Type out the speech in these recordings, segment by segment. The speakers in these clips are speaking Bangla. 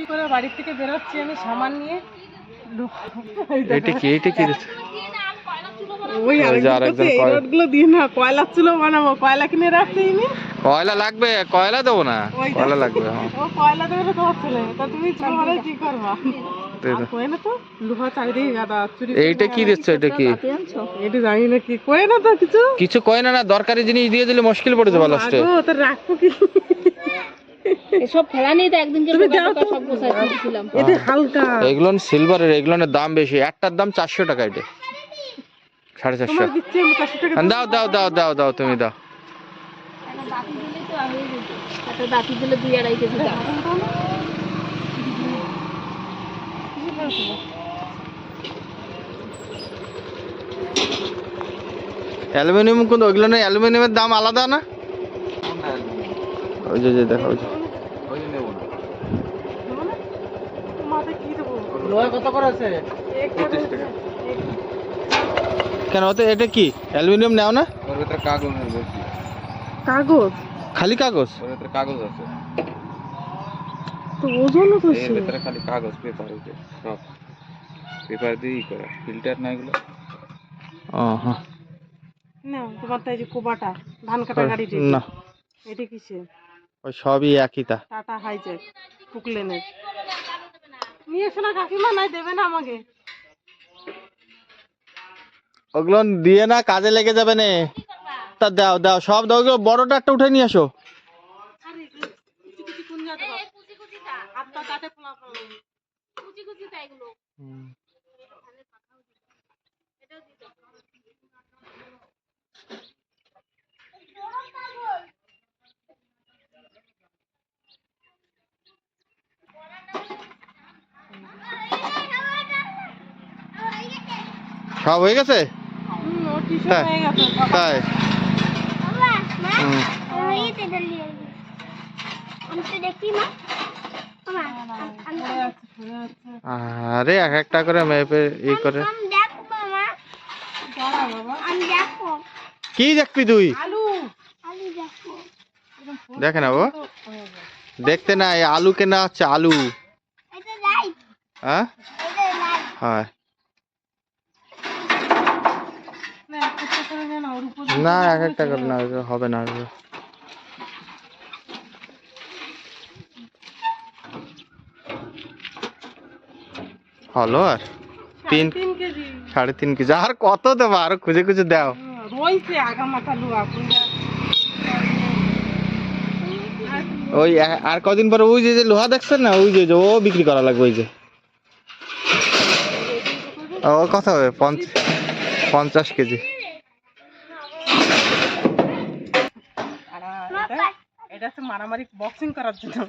কি করে বাড়ি থেকে বেরোচ্ছি আমি সামান নিয়ে? এটা কি এটা কি? ওই ওই আরেকজন কয়- রোডগুলো দিয়ে না কয়লা চুলো বানাবো কয়লা কিনে রাখছি ইনি? কয়লা লাগবে? কয়লা দেবো না? কয়লা লাগবে হ্যাঁ। ও কয়লা দেবে না তোমার ছেলে। তা তুমি কি করবা? দে দাও। আর কই না তো? লোহা চারিদিকে গাদা চুরি এইটা কি দিচ্ছে? এটা কি? এটা জানি না কি। কই না তো কিছু? কিছু কয় না না দরকারি জিনিস দিয়ে দিলে মুশকিল পড়ে যাবে লাস্টে তো রাখব কি? এসব ফেলা নিয়ে তো। একদিনকে। সব গোছাই দিয়েছিলাম এটা হালকা। এগুলো সিলভারের এগুলোর দাম বেশি। একটার দাম চারশো টাকা এটা। সাড়ে চারশো। টাকা দাও দাও দাও দাও দাও তুমি দাও। হয়ে অ্যালুমিনিয়াম কিন্তু ওইগুলো না অ্যালুমিনিয়ামের দাম আলাদা না? ওই যে যে দেখো টাকা। কেন ওতে এটা কি? অ্যালুমিনিয়াম নাও না? ওর ভিতরে কাগজ কাগজ? খালি কাগজ? ওর ভিতরে কাগজ আছে। তো ওজনও তো এর ভিতরে খালি কাগজ পেপার ওইটা সব। পেপার দিয়েই করা ফিল্টার না এগুলো। না তোমার তাই যে কোবাটা ধান কাটা গাড়িটি না। এটা কিসে ওই সবই একই তা। টাটা হাইজ্যাক পুকলেনের নিয়ে এসো না কাকিমা নাই দেবে না আমাকে। ওগুলো দিয়ে না কাজে লেগে যাবে না। তা দাও দাও সব দাও ওগুলো বড়টা একটা উঠে নিয়ে আসো। কুচি কুচি কোন জায়গা দাও? হাতটা কাটে। কুচি কুচি তাই এগুলো। সব হয়ে গেছে? তাই? তাই। আছে, আছে। আরে এক একটা করে মেপে ই করে। কি দেখবি তুই? দেখে না বাবা। তো গেছে। দেখতে না এই আলু কেনা হচ্ছে আলু। হ্যাঁ? হয় না, এক একটা করে নে এক একটা করে না হবে না। হলো আর? তিন সাড়ে তিন কেজি। আর কত দেবো? আরও খুঁজে খুঁজে দাও। ওই আর কদিন পরে ওই যে লোহা দেখছেন না ওই যে যে ও বিক্রি করা লাগবে ওই যে। ও কত হবে পঞ্চাশ কেজি। এটা- এটা হচ্ছে মারামারি বক্সিং করার জন্য।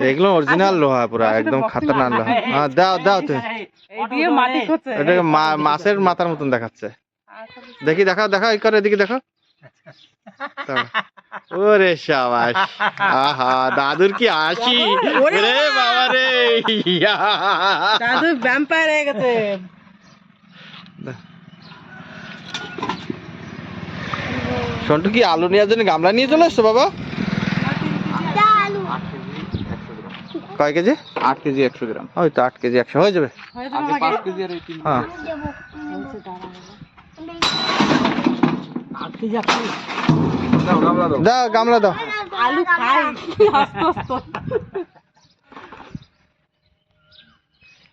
এগুলো অরিজিনাল লোহা পুরো একদম খাতারনাক লোহা। হ্যাঁ দাও দাও তুমি। এই দিয়ে মাটি খোঁচে এটাকে মা- মাছের মাথার মতন দেখাচ্ছে। দেখি দেখাও দেখাও এই করে এদিকে দেখাও দাঁড়াও। ওরে সাবাস। আহা দাদুর কি হাসি? ওরে রে বাবা! রে। দাদু ভ্যাম্পায়ার হয়ে গেছে। সন্টু কি আলু নেওয়ার জন্য গামলা নিয়ে চলে এসছো বাবা? কয় কেজি? আট কেজি একশো গ্রাম। ওই তো আট কেজি একশো। হয়ে যাবে? হয়ে হ্যাঁ। দাও গামলা দাও। দাও গামলা দাও। আলু খাই।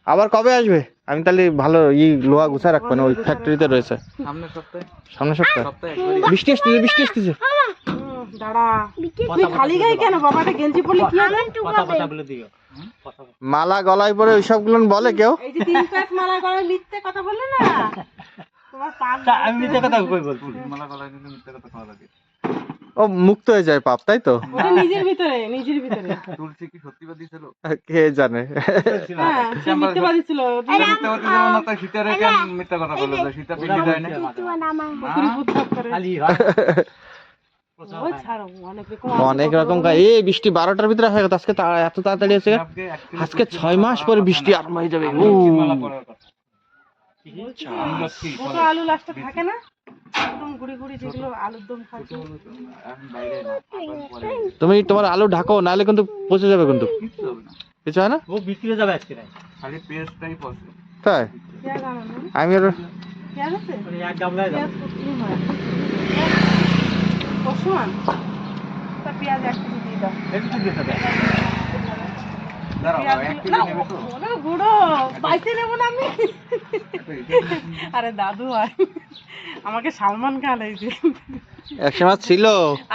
আবার কবে আসবে? আমি তাহলে ভালো ই লোহা গুছা রাখব না ওই ফ্যাক্টরিতে রয়েছে। সামনের সপ্তাহে। সামনের সপ্তাহে? সপ্তাহে বৃষ্টি আসতেছে বৃষ্টি আসতেছে। হুম, দাঁড়া। তুই খালি গায়ে কেন বাবাটা গেঞ্জি পরলে কি হবে? মালা গলায় পরে ওই সবগুলো বলে কেউ? এই যে তিন পাঁচ মিথ্যে কথা বললে না? তোমার পাপ আমি মালা গলায় মিথ্যে কথা লাগে। ও মুক্ত হয়ে যায় পাপ তাই তো? নিজের ভিতরে নিজের ভিতরে। তুলসী কি সত্যিবাদী ছিল? কে জানে? হ্যাঁ সে মিথ্যেবাদী ছিল। মিথ্যাবাদী ছিল না তাই সীতা রেখে মিথ্যা কথা বলল যে সীতা পিন্ডি দেয় না। বকরি বুদ্ধ করে। ছাড়ো অনেক রকম অনেক রকম এই বৃষ্টি বারোটার ভিতরে হয়ে গেছে আজকে এত তাড়াতাড়ি আছে আজকে আজকে ছয় মাস পরে বৃষ্টি আরম্ভ হয়ে যাবে। ছোট আলু লাস্টে থাকে না? একদম গুড়ি গুড়ি যেগুলো আলুর দম খাচ্ছে এখন বাইরে না আবার পরে তুমি তোমার আলু ঢাকো নাহলে কিন্তু পচে যাবে কিন্তু। কিচ্ছু হবে না। কিছু হয় না? ও বিক্রি হয়ে যাবে আজকে খালি পেঁয়াজটাই পছন্দ তাই? আমি আর পেঁয়াজ আছে? এক গামলায় যাবে পেঁয়াজ কতদিন তা পেঁয়াজ এক কেজি দিয়ে দাও। একটু দেয় এক কেজি ওরে বুড়ো পাইতে নেব না আমি। আরে দাদু আমাকে সালমান খান এই যে। ছিল।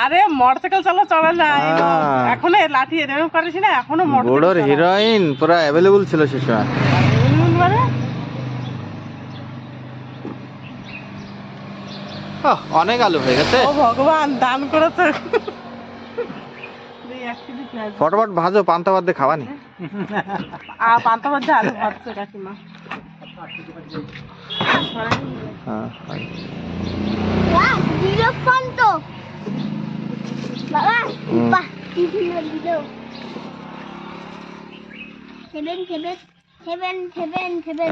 আরে মোটরসাইকেল চালা চলে না আহ। এখনও লাঠি এরকম করিস না এখনও বুড়োর হিরোইন পুরো অ্যাভেলেবল ছিল সে সময়। মানে? অনেক আলু হয়ে গেছে। ও ভগবান দান করেছে এই এক কেজি পেঁয়াজ ফটোফট ভাজো পান্তা বাদ দিয়ে খাওয়ানি আ পান্তা ভাত দিয়ে আলু ভাজছে কাকিমা। হ্যাঁ হয়।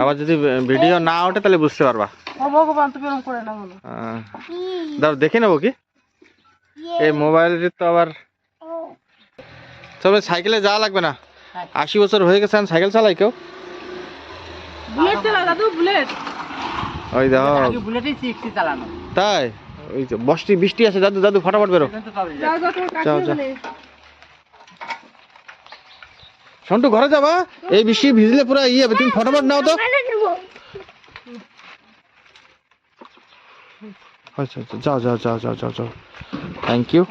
আবার যদি ভিডিও না ওঠে তাহলে বুঝতে পারবা। ও ভগবান তুমি এরকম করে না বলো। আহ, কি? দাঁড়াও দেখে নেব কি? এই মোবাইলের তো আবার তবে সাইকেলে যাওয়া লাগবে না। আশি বছর হয়ে গেছে সাইকেল চালাই কেউ? বুলেট চালা দাদু বুলেট। ওই বুলেটই চালানো। তাই? ওই তো বৃষ্টি বৃষ্টি আছে দাদু দাদু ফটাফট বেরো। যাও যাও সন্টু ঘরে যাবা? এই বৃষ্টি ভিজলে পুরো ইয়ে হবে তুমি ফটাফট নাও তো। আচ্ছা আচ্ছা যাও যাও যাও যাও যাও যাও। থ্যাংক ইউ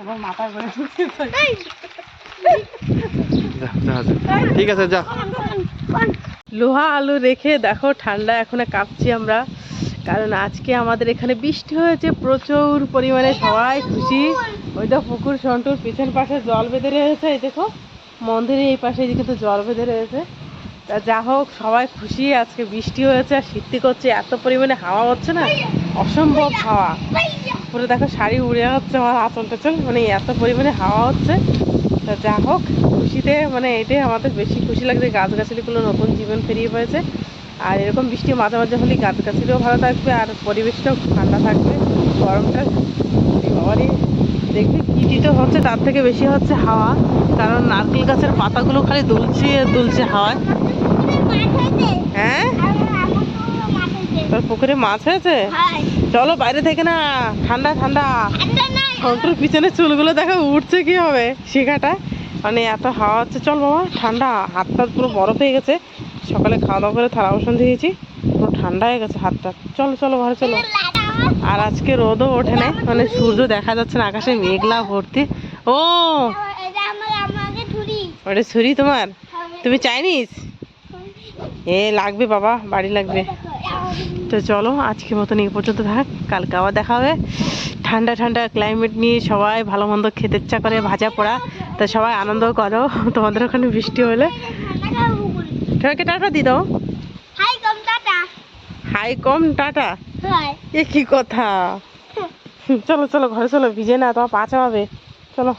ঠিক আছে, যা। লোহা আলু রেখে দেখো ঠান্ডা এখনও কাঁপছি আমরা। কারণ আজকে আমাদের এখানে বৃষ্টি হয়েছে, প্রচুর পরিমাণে, সবাই খুশি। ওই তো পুকুর সন্টুর পিছন পাশে জল বেঁধে রয়েছে, এই দেখো। মন্দিরের এই পাশে এদিকে তো জল বেঁধে রয়েছে। তা যা হোক, সবাই খুশি, আজকে বৃষ্টি হয়েছে, আর শীতি করছে, এত পরিমাণে হাওয়া হচ্ছে না, অসম্ভব হাওয়া। পুরো দেখো শাড়ি উড়ে হচ্ছে আমার আঁচল টাচল মানে এত পরিমাণে হাওয়া হচ্ছে। তা যা হোক খুশিতে মানে এটাই আমাদের বেশি খুশি লাগছে। গাছগাছালিগুলো নতুন জীবন ফিরিয়ে পেয়েছে আর এরকম বৃষ্টি মাঝে মাঝে হলে গাছগাছালিও ভালো থাকবে আর পরিবেশটাও ঠান্ডা থাকবে। গরমটা বাবারই দেখবি কিটি তো হচ্ছে তার থেকে বেশি হচ্ছে হাওয়া। কারণ নারকেল গাছের পাতাগুলো খালি দুলছে দুলছে হাওয়ায়। হ্যাঁ? তোর পুকুরে মাছ হয়েছে? চলো বাইরে থেকে না ঠান্ডা ঠান্ডা। ফোনটার পিছনে চুলগুলো দেখো উঠছে কি হবে শিখাটা। মানে এত হাওয়া হচ্ছে। চল বাবা, ঠান্ডা। হাতটা পুরো বরফ হয়ে গেছে। সকালে খাওয়া দাওয়া করে থালা বাসন দিয়েছি পুরো ঠান্ডা হয়ে গেছে হাত হাতটা চলো চলো ঘরে চলো। আর আজকে রোদও ওঠে না মানে সূর্য দেখা যাচ্ছে না, আকাশে মেঘলা ভর্তি। ও! ওটা ছুরি তোমার? তুমি চাইনিস এ, লাগবে বাবা, বাড়ি লাগবে। তো চলো আজকে মতন এই পর্যন্ত থাক। কালকে আবার দেখা হবে। ঠান্ডা ঠান্ডা ক্লাইমেট নিয়ে সবাই ভালো মন্দ খেতে ইচ্ছা করে ভাজা পোড়া। তা সবাই আনন্দ করো তোমাদের ওখানে বৃষ্টি হলে। তোমাকে টাটা দি দাও। হাই কম টাটা হাই কম টাটা হাই এ কি কথা? চলো চলো ঘরে চলো ভিজে না তোমার পা হবে চলো।